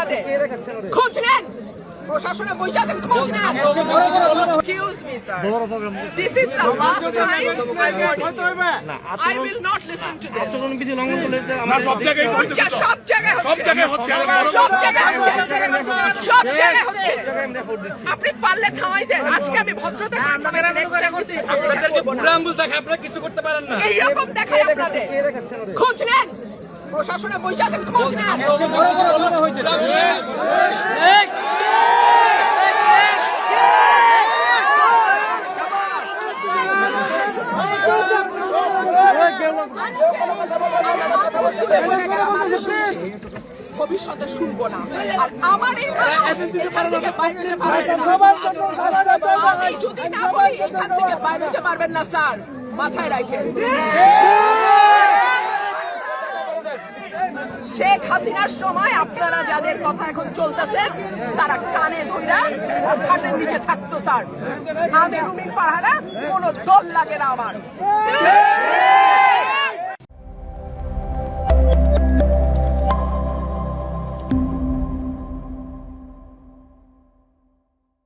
আপনাদের খোঁজ নেন। প্রশাসনে বসে আছেন খোঁজ নেন। Excuse me sir this is the last time I will not listen to this আচরণবিধি লঙ্ঘন করলে তো সব জায়গায় করতেছে সব জায়গায় সব জায়গায় হচ্ছে সব জায়গায় হচ্ছে। সব জায়গায় হচ্ছে আমরা ভোট দিচ্ছি। আপনি পারলে থামাই দেন। আজকে আমি ভদ্রতা করে নেক্সট টাইম আপনাদেরকে বুড়া আঙ্গুল দেখে আপনারা কিছু করতে পারেন না। এইরকম দেখায় আপনাদের। খোঁজ নেন। প্রশাসনে বসে আছেন খোঁজ নেন ভবিষ্যতে শুনব না। আর আমার এখান থেকে বাইরে যেতে পারবেন না। আমি যদি না বলি এখান থেকে বাইরে যেতে পারবেন না স্যার। মাথায় রাখেন। শেখ হাসিনার সময় আপনারা যাদের কথা এখন চলতেছে, তারা কানে ধইরা খাটের নিচে থাকতো, স্যার। আমি রুমিন পাহারা কোনো দল লাগে না আমার।